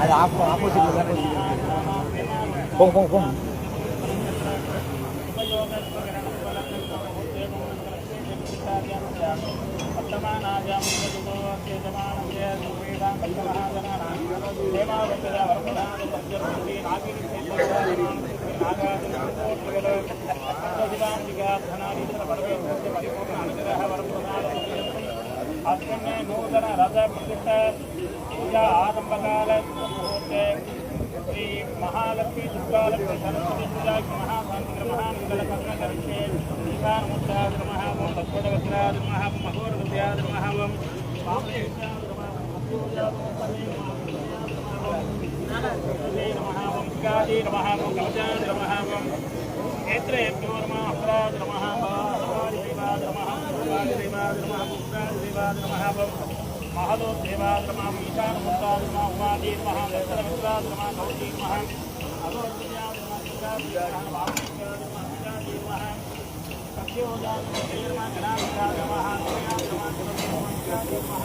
अरे आपको आपको फ़ोन फ़ोन फ़ोन ಅತ್ಯನ್ನೇ ನೂತನ ರಥ ಪ್ರತಿಷ್ಠೆ పూజా ఆరంభకాల శ్రీ మహాలక్ష్మి దుర్గాలక్ష్మి సరస్వతి పూజాకి మహాశాంతి మహామంగళ పద్మకరిషే శ్రీకారముద్రాది మహావం భగవదవజ్రాది మహాం మహోరవ్యాది మహావం మహావంకాదీర మహావం కవచాంద్ర మహావం నేత్రయజ్ఞోర్మాహ్రాద్ర మహాభావాదివాద్ర మహాభావాదివాద్ర మహాభూతాదివాద్ర మహాభవం महतो देवाद्रमा ईशानपुत्राद्रमा उमादीर्मः दशरमित्राद्रमा कौशीर्मः अगोरद्रयाद्रमादीर्मः कक्षोजाद्रमा गणाद्रमः नवजाद्रमः नेत्राद्रमः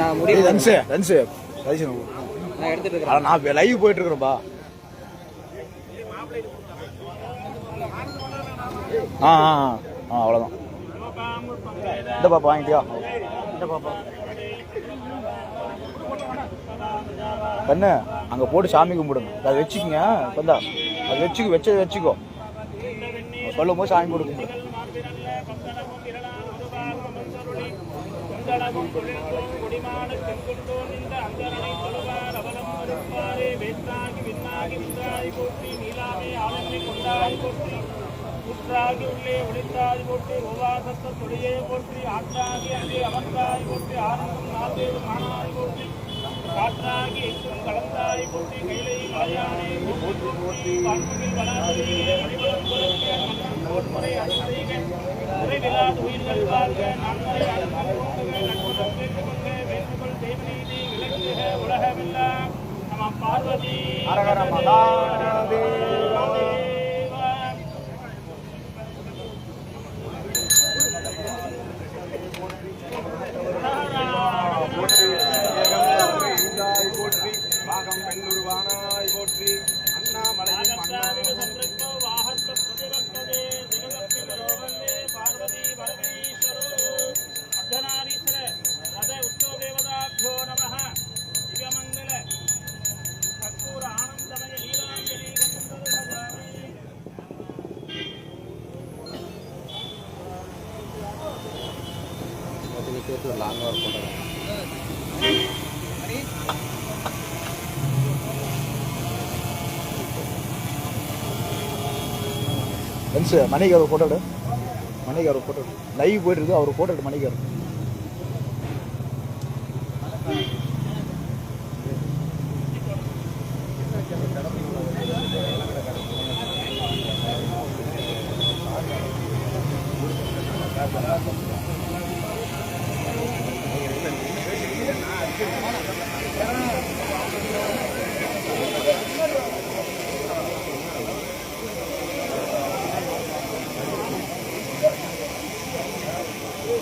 நான் முடிவு ரன்ஸு ரன்ஸு. நான் எடுத்துட்டு இருக்கிறேன். அட, நான் லைவ் போயிட்டு இருக்கிறேன்பா ஆ ஆ ஆ. ஆ அவ்வளோதான் இந்த பாப்பா வாங்கிட்டியா? இந்த பாப்பா. கண்ணு அங்கே போட்டு சாமி கும்பிடுங்க. அதை வச்சுக்கோங்க இப்போந்தா அதை வச்சுக்கோ வச்சதை வச்சுக்கோ. சொல்லும் போது சாமி போட்டு கும்பிடு. அந்தளவும் குளிர்ந்தோம் குடிமான செங்கொண்டோன் இந்த அந்தரனை தொழுவார் அவலம் மறுப்பாரே வேற்றாகி விண்ணாகி விந்தாய் போற்றி நீலாமே ஆலங்களை கொண்டாய் போற்றி. புற்றாகி உள்ளே ஒளித்தாய் போற்றி உவாசத்த தொழிலே போற்றி ஆற்றாகி அங்கே அமர்ந்தாய் போற்றி ஆனந்தம் நால்வேறு மானாய் போற்றி. காற்றாகி எங்கும் கலந்தாய் போற்றி கைலை வாயானே போற்றி போற்றி வான்முகில் வளாகத்திலே வழிபடும் பொருட்கள் மன்னன் போர்முறை அருள்செய்க உரைவிலாது உயிர்கள் வாழ்க நன்முறை அருள்கள் உலகமெல்லாம் நம பார்வதி அரகர மகாதேவா. அதுக்கு சேர்த்து ஒரு லாங் ஒர்க் பண்ணுறாங்க ரன்ஸு மணிக்கு அவர் ஃபோட்டோ எடு. மணிக்கு அவர் ஃபோட்டோ லைவ் போயிட்டு இருக்கு. அவர் ஃபோட்டோ எடு மணிக்கு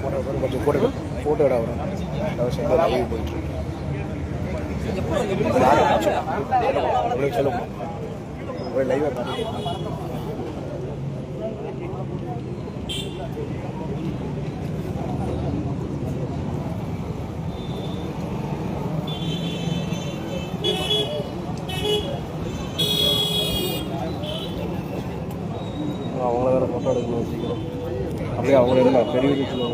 ஃபோட்டோ கொஞ்சம் ஃபோட்டோ எடு ஃபோட்டோ எடு அவர் அவசியம் லைவ் போயிட்டு இருக்கு. அப்படியே சொல்லுங்க ஒரு லைவாக பாருங்க அவங்கள வேறு ஃபோட்டோ எடுக்கணும் சீக்கிரம் அப்படியே என்ன பெரிய வீட்டில்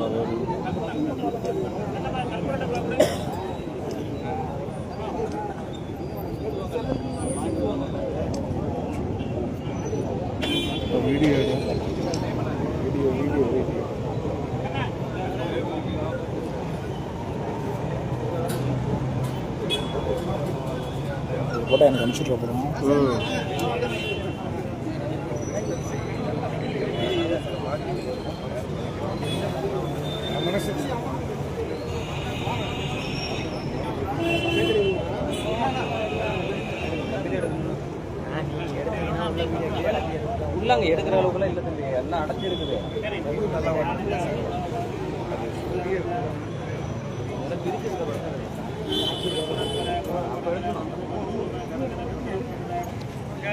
வீடியோ வீடியோ வீடியோ வீடியோ. எனக்கு அனுப்பிச்சுட்டு அப்புறம்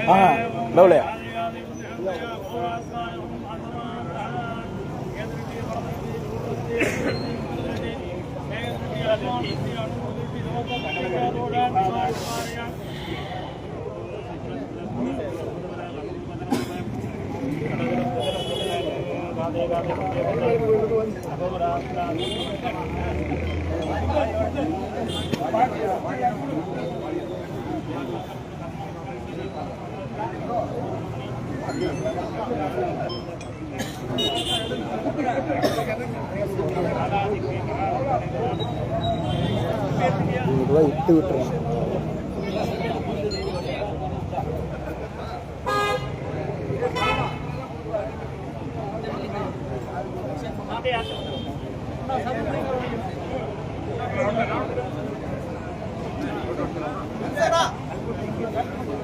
ஆ லவ்லையா இதுதான் இட்டு விட்டுருங்க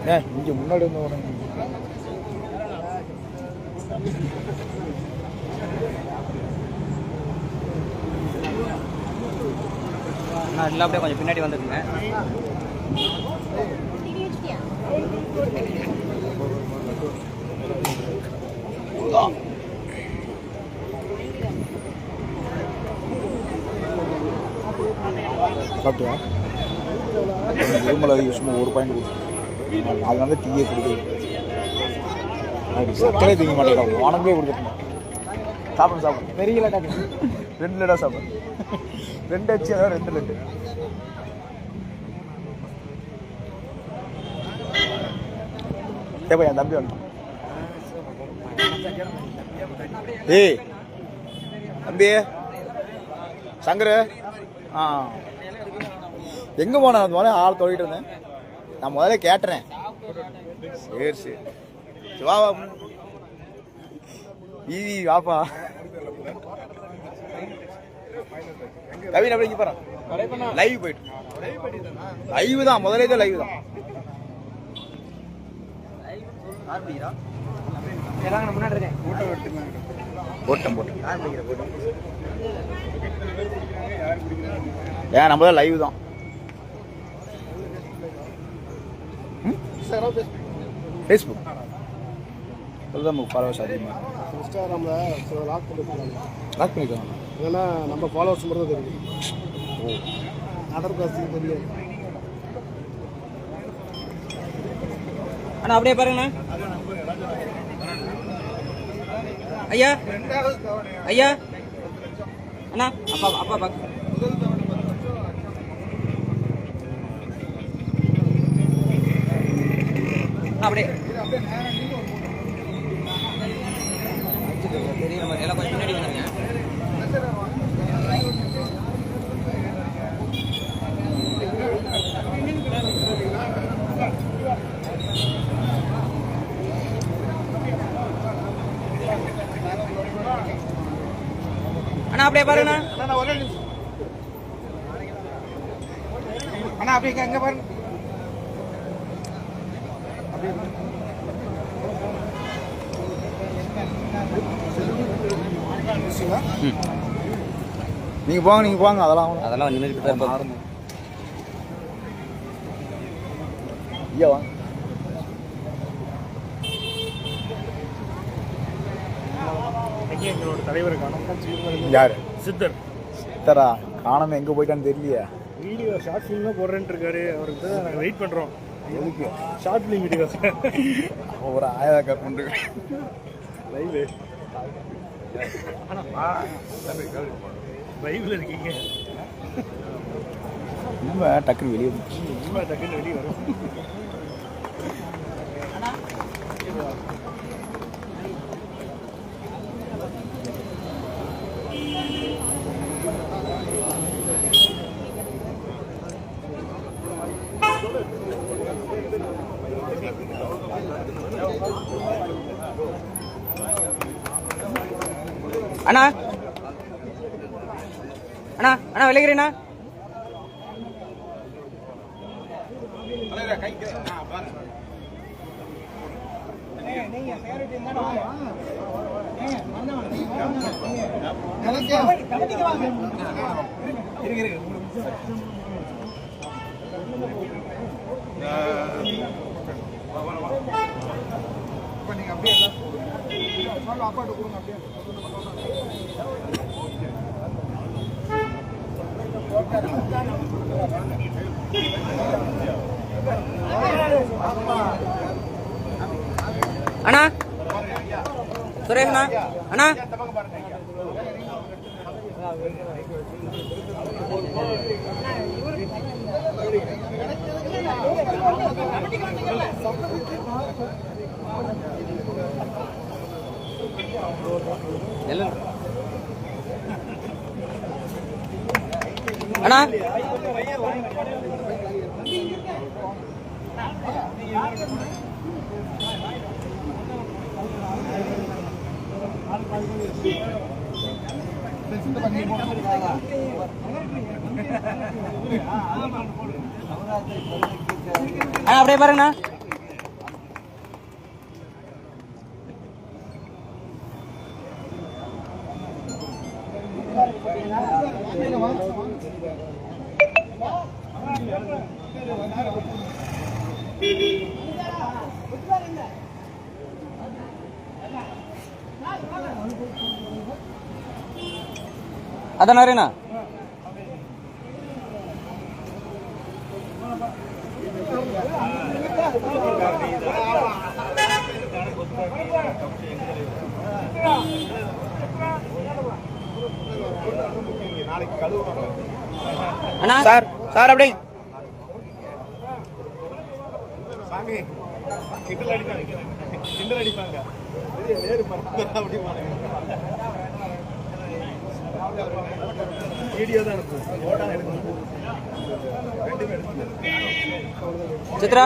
ஏன் இங்க முன்னாடி வந்து வரேன் அண்ணா இல்லை அப்படியே கொஞ்சம் பின்னாடி வந்துருங்க சாப்பிட்டியா? இருமல் அதிகம் சும்மா ஒரு பாயிண்ட் கொடுத்து அதனால டீயே கொடுக்குது சர்க்கரை தீங்க மாட்டேங்கிறா உனக்கே கொடுத்துருந்தேன் சாப்பிடும் சாப்பிடும் பெரிய லட்டா ரெண்டு லட்டா சாப்பிடு. ரெண்டு அச்சு அதாவது ரெண்டு லட்டு. ஏப்பா என் தம்பி வந்து ஏய் தம்பி. சங்கரு. ஆ. எங்கே போனேன் அந்த மாதிரி ஆள் தொழிட்டு இருந்தேன். நான் முதல்ல கேட்டுறேன். சரி சரி. வா வா. ஈவி வாப்பா. கவின் அப்படி இங்கே போகிறான் லைவ் போயிட்டு. லைவ் தான் முதல்ல தான் லைவ் தான். முன்னாடி இருக்கேன் போட்டேன். ஏன் நம்ம தான் லைவ் தான். ஃபேஸ்புக் அதுதான் நமக்கு ஃபாலோவர்ஸ் அதிகமாக இன்ஸ்டாகிராமில் லாக் பண்ணிருக்காங்க. லாக் பண்ணிக்கலாம் ஏன்னா நம்ம ஃபாலோவர்ஸ் மட்டும் தான் தெரியும். அதர் காஸ்டிங் தெரியாது. அண்ணா அப்படியே பாருங்கண்ணா. ஐயா. ஐயா. அண்ணா அப்பா அப்பா பாக்க அப்படியே. தெரியல மாதிரி எல்லாம் கொஞ்சம் பின்னாடி வந்துருங்க அண்ணா அப்படியே பாருங்கண்ணா அண்ணா அப்படியே எங்க பாருங்க. நீங்கள் போங்க நீங்கள் போங்க அதெல்லாம் அதெல்லாம் நின்றுட்டு தான் இருப்பாங்க. ஐயா வாங்க. எங்களோட தலைவர் காணும். யார்? சித்தர். சித்தரா? காணாம எங்கே போயிட்டான்னு தெரியலையே. வீடியோ ஷார்ட் ஃபிலிம் தான் போடுறேன்ட்டு இருக்காரு. அவருக்கு தான் நாங்கள் வெயிட் பண்ணுறோம் எதுக்கு? ஷார்ட் ஃபிலிம் வீடியோ ஒரு ஆயா கற்று லைவ் லைவ்ல இருக்கீங்க நம்ம டக்குன்னு வெளியே வந்துச்சு. டக்குன்னு வெளியே வரும் அண்ணா. அண்ணா அண்ணா விளைகிறேண்ணா இருக்கு அண்ணா சுரேஷ்ண்ணா அண்ணா. எல்லாம் அண்ணா. அண்ணா அப்படியே பாருங்கண்ணா. அதான் அண்ணா? சார் சார் அப்படி சாமி கிண்டல் அடிப்பாங்க. கிண்டல் அடிப்பாங்க. வீடியோ தான் இருக்கும் எடுக்கணும் ரெண்டுமே எடுக்கணும் சித்ரா?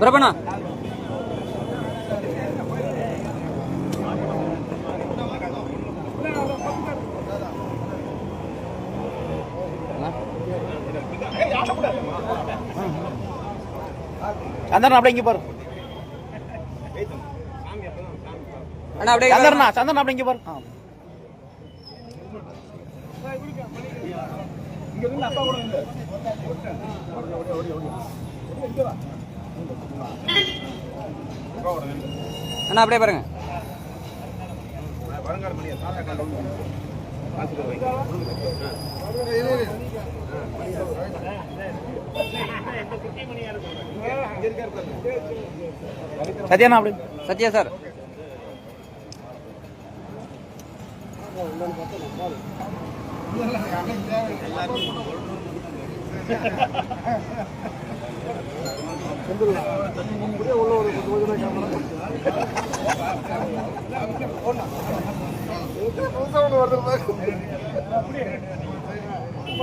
பிரபண்ணா சந்திரன் அப்படியே இங்க பாரு. அண்ணா அப்படியே சந்திரனா சந்திரன் அப்படியே இங்க பாரு. அண்ணா அப்படியே பாருங்க. சத்யாண்ணா அப்படி. சத்யா சார்.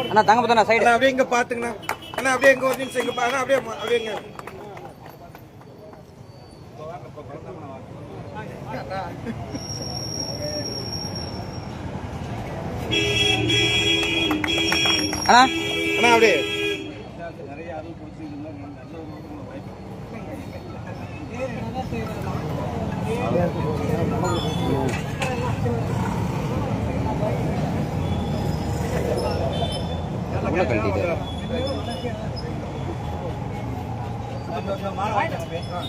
அண்ணா தங்க பத்தண்ணா சைடு அப்படியே இங்க பாத்துங்கண்ணா. அண்ணா அப்படியே இங்க ஒரு நிமிஷம் பாருங்க அப்படியே அப்படியே இங்க அண்ணா அண்ணா அப்படியே உள்ள கழட்டிட்டு ஆ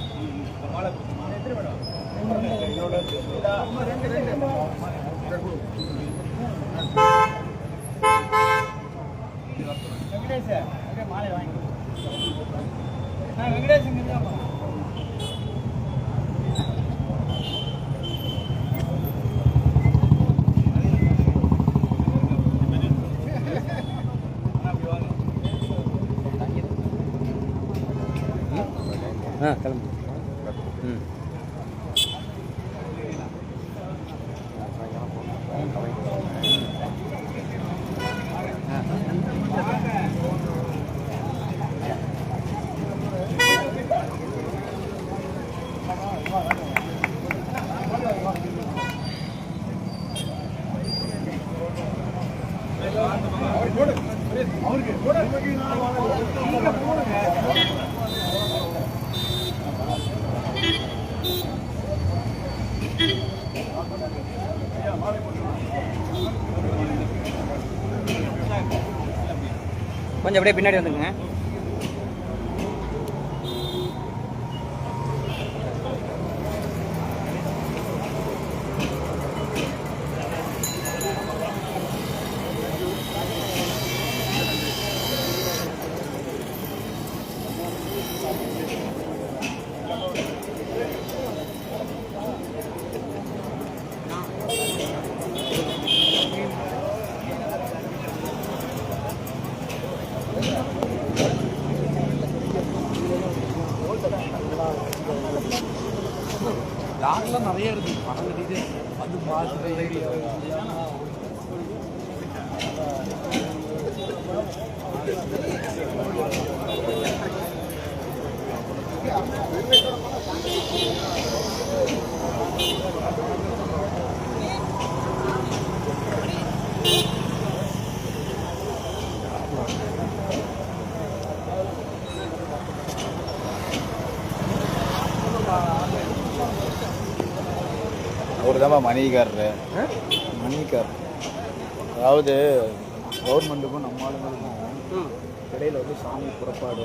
கிளம்பு ம் அவருக்கு கொஞ்சம் அப்படியே பின்னாடி வந்துங்க லாட்லாம் நிறைய இருக்கு பணம் கட்டிட்டு வந்து பார்த்துட்டு Thank you. தான் மணிகாரரு மணிகார். அதாவது கவர்மெண்ட்டுக்கும் நம்ம ஆளுங்களுக்கும் இடையில வந்து சாமி புறப்பாடு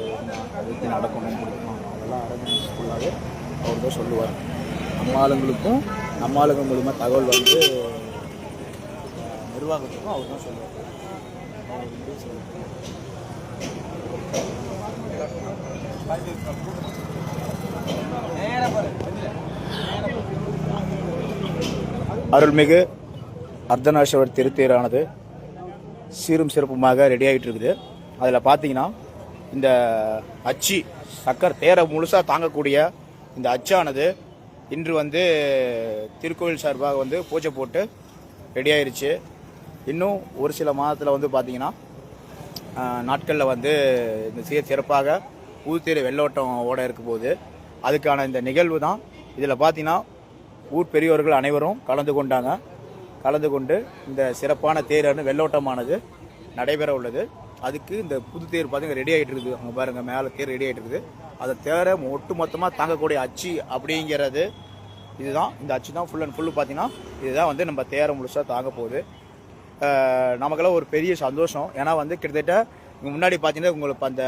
அதுக்கு நடக்கணும் கொடுக்கணும் அதெல்லாம் அரேஞ்ச்மெண்ட்ஸ் ஃபுல்லாகவே அவர் தான் சொல்லுவார். நம்ம ஆளுங்களுக்கும் நம்ம ஆளுங்க மூலிமா தகவல் வந்து நிர்வாகத்துக்கும் அவர் தான் சொல்லுவார். அவர் வந்து சொல்லுவார். அருள்மிகு அர்த்தநாசவர் திருத்தேரானது சீரும் சிறப்புமாக ரெடி ஆகிட்டு இருக்குது அதில் பார்த்தீங்கன்னா இந்த அச்சு சக்கர் தேரை முழுசாக தாங்கக்கூடிய இந்த அச்சானது இன்று வந்து திருக்கோவில் சார்பாக வந்து பூஜை போட்டு ரெடியாயிருச்சு இன்னும் ஒரு சில மாதத்தில் வந்து பார்த்தீங்கன்னா நாட்களில் வந்து இந்த சீர் சிறப்பாக ஊர்த்தேர் வெள்ளோட்டம் ஓட இருக்க போகுது. அதுக்கான இந்த நிகழ்வு தான் இதில் பார்த்தீங்கன்னா ஊர் பெரியோர்கள் அனைவரும் கலந்து கொண்டாங்க. கலந்து கொண்டு இந்த சிறப்பான தேரான வெள்ளோட்டமானது நடைபெற உள்ளது. அதுக்கு இந்த புது தேர் பார்த்தீங்கன்னா ரெடி ஆகிட்டு இருக்குது. அங்கே பாருங்கள் மேலே தேர் ரெடி ஆகிட்டு இருக்குது. அதை தேரை ஒட்டு மொத்தமாக தாங்கக்கூடிய அச்சு அப்படிங்கிறது இதுதான். இந்த அச்சு தான் ஃபுல் அண்ட் ஃபுல்லு பார்த்தீங்கன்னா இதுதான் வந்து நம்ம தேரை முழுசாக தாங்க போகுது. நமக்கெல்லாம் ஒரு பெரிய சந்தோஷம். ஏன்னா வந்து கிட்டத்தட்ட முன்னாடி பார்த்தீங்கன்னா உங்களுக்கு அந்த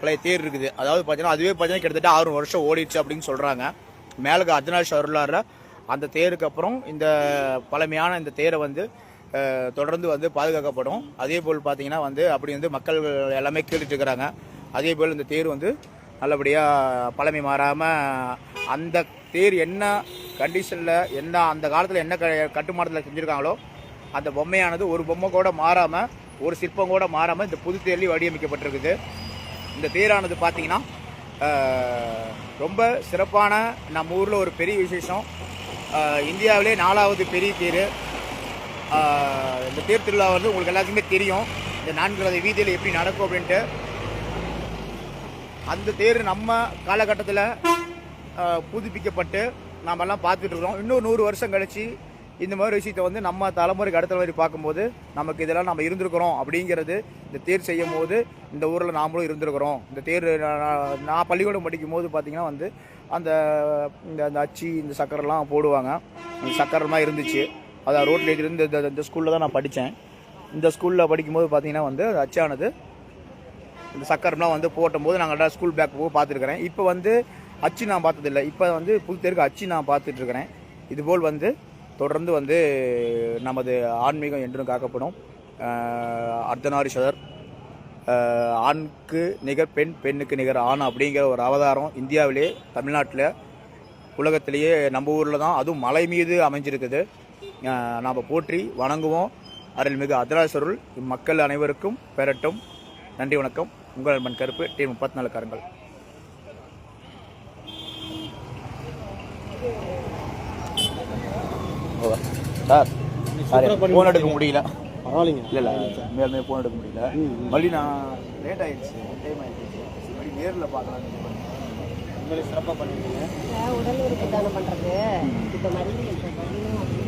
பழைய தேர் இருக்குது. அதாவது பார்த்தீங்கன்னா அதுவே பார்த்தீங்கன்னா கிட்டத்தட்ட ஆறு வருஷம் ஓடிடுச்சு அப்படின்னு சொல்கிறாங்க மேலுக்கு அர்த்தநாள் வரலாறுல அந்த தேருக்கு அப்புறம் இந்த பழமையான இந்த தேரை வந்து தொடர்ந்து வந்து பாதுகாக்கப்படும். அதே போல் பார்த்தீங்கன்னா வந்து அப்படி வந்து மக்கள் எல்லாமே கேட்டுட்டு இருக்கிறாங்க. அதே போல் இந்த தேர் வந்து நல்லபடியாக பழமை மாறாமல் அந்த தேர் என்ன கண்டிஷனில் என்ன அந்த காலத்தில் என்ன க கட்டுமானத்தில் செஞ்சுருக்காங்களோ அந்த பொம்மையானது ஒரு பொம்மை கூட மாறாமல் ஒரு சிற்பம் கூட மாறாமல் இந்த புது தேர்லேயும் வடிவமைக்கப்பட்டிருக்குது. இந்த தேரானது பார்த்தீங்கன்னா ரொம்ப சிறப்பான நம்ம ஊரில் ஒரு பெரிய விசேஷம். இந்தியாவிலே நாலாவது பெரிய தேர். இந்த தேர் திருவிழா வந்து உங்களுக்கு எல்லாத்துக்குமே தெரியும். இந்த நான்கு வீதியில் எப்படி நடக்கும் அப்படின்ட்டு. அந்த தேர் நம்ம காலகட்டத்தில் புதுப்பிக்கப்பட்டு நாமெல்லாம் பார்த்துட்டு இருக்கிறோம். இன்னும் நூறு வருஷம் கழிச்சு இந்த மாதிரி விஷயத்தை வந்து நம்ம தலைமுறைக்கு அடுத்த மாதிரி பார்க்கும்போது நமக்கு இதெல்லாம் நம்ம இருந்திருக்கிறோம் அப்படிங்கிறது இந்த தேர் செய்யும் போது இந்த ஊரில் நாமளும் இருந்திருக்கிறோம். இந்த தேர் நான் நான் பள்ளிக்கூடம் படிக்கும் போது பார்த்திங்கன்னா வந்து அந்த இந்த அந்த அச்சு இந்த சக்கரெல்லாம் போடுவாங்க. அந்த சக்கரெல்லாம் இருந்துச்சு. அதான் ரோட்டில் இருந்து இந்த இந்த ஸ்கூலில் தான் நான் படித்தேன். இந்த ஸ்கூலில் படிக்கும்போது பார்த்திங்கன்னா வந்து அந்த அச்சானது இந்த சக்கரம்லாம் வந்து போட்டும்போது நாங்கள் ஸ்கூல் பேக் போக பார்த்துருக்குறேன். இப்போ வந்து அச்சு நான் பார்த்ததில்ல. இப்போ வந்து புது தெருக்கு அச்சு நான் பார்த்துட்ருக்குறேன் இதுபோல் வந்து தொடர்ந்து வந்து நமது ஆன்மீகம் என்றும் காக்கப்படும். அர்த்தநாரீஸ்வரர் ஆண்க்கு நிகர் பெண் பெண்ணுக்கு நிகர் ஆண் அப்படிங்கிற ஒரு அவதாரம் இந்தியாவிலே தமிழ்நாட்டில் உலகத்திலேயே நம்ம ஊரில் தான் அதுவும் மலை மீது அமைஞ்சிருக்குது. நாம் போற்றி வணங்குவோம். அருள்மிகு அர்த்தநாரீஸ்வரர் இம்மக்கள் அனைவருக்கும் பெறட்டும். நன்றி வணக்கம். உங்கள் அன்பன் கருப்பு டி முப்பத்தி நாலு காரங்கள். சார் சார் ஃபோன் எடுக்க முடியல. பரவாயில்லைங்க. இல்லை இல்லை மேலுமே ஃபோன் எடுக்க முடியல. மறுபடியும் நான் லேட் ஆயிடுச்சு டைம் ஆயிடுச்சு. மறுபடியும் நேரில் பார்க்கலாம் சிறப்பாக பண்ணிருக்கீங்க. உடல் உறுப்பு தானம் மறுபடியும் இப்ப மறுபடியும்